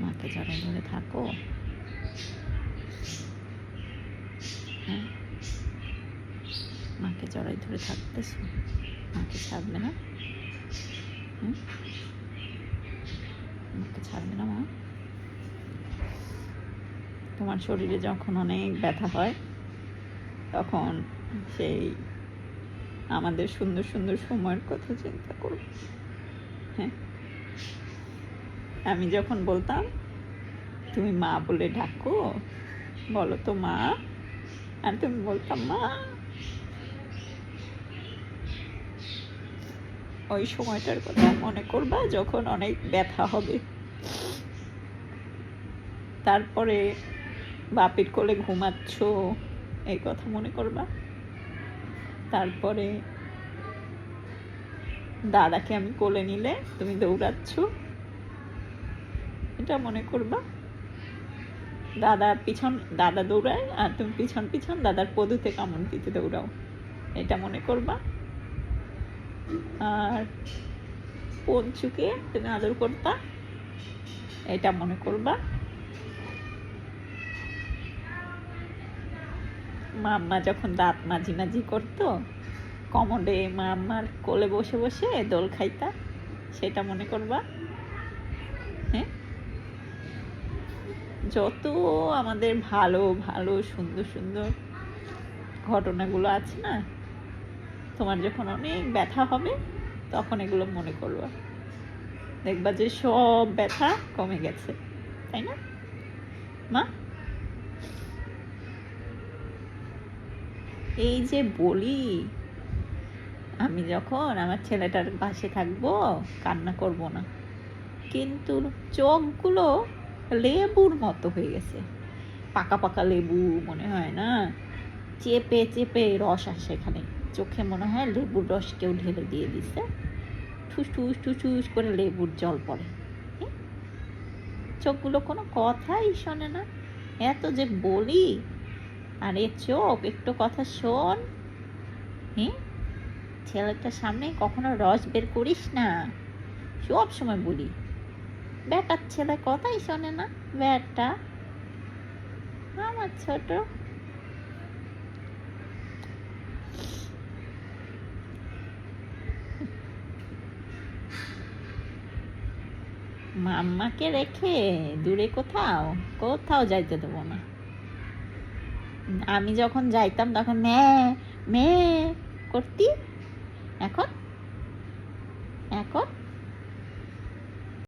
মাকে জড়াই ধরে থাকো। হ্যাঁ? মাকে জড়াই ধরে থাকতেছো? মাকে ছাড়বে না? মাকে ছাড়বে না মা? তোমার শরীরে যখন অনেক ব্যথা হয়, তখন সেই আমাদের সুন্দর সুন্দর সময়ের কথা চিন্তা করো। হ্যাঁ? আমি যখন বলতাম, তুমি মা বলে ডাকো, বলো তো মা। আর তুমি বলতাম, মা। ওই সময়টার কথা মনে করবা যখন অনেক ব্যথা হবে। তারপরে বাপির কোলে ঘুমাচ্ছ, এই কথা মনে করবা। তারপরে দাদাকে আমি কোলে নিলে তুমি দৌড়াচ্ছ। এটা মনে করবা? দাদা পিছন, দাদা দৌড়ায় আর তুমি পিছন পিছন দাদার পদুতে কামড় দিতে দৌড়াও। এটা মনে করবা? আর পঞ্চুকে তুমি আদর করতা, এটা মনে করবা? মাম্মা যখন দাঁত মাঝি মাঝি করতো, কমোডে মাম্মার কোলে বসে বসে দোল খাইতা, সেটা মনে করবা? হ্যাঁ? যত আমাদের ভালো ভালো, সুন্দর সুন্দর ঘটনাগুলো আছে না, তোমার যখন অনেক ব্যথা হবে, তখন এগুলো মনে করবা দেখবা যে সব ব্যথা কমে গেছে, তাই না? মা? এই যে বলি, আমি যখন আমার ছেলেটার পাশে থাকব, কান্না করব না। কিন্তু চোখগুলো লেবুর মতো হয়ে গেছে। পাকা পাকা লেবু মনে হয় না? চেপে চেপে রস আসে এখানে। চোখে মনে হয় লেবুর রস কেউ ঢেলে দিয়ে দিছে। ঠুস ঠুস ঠুস করে লেবুর জল পড়ে? চোখগুলো কোনো কথাই শোনে না। এত যে বলি। আরে চোখ, একটু কথা শোন। হ্যাঁ ছেলেটার সামনে কখনো রস বের করিস না। সব সময় বলি। বেটার ছেলে কথাই শোনে না? বেটা আমার ছোট। মাম্মাকে রেখে দূরে কোথাও কোথাও যাইতে দেবো না। আমি যখন যাইতাম তখন মে মে করতি। এখন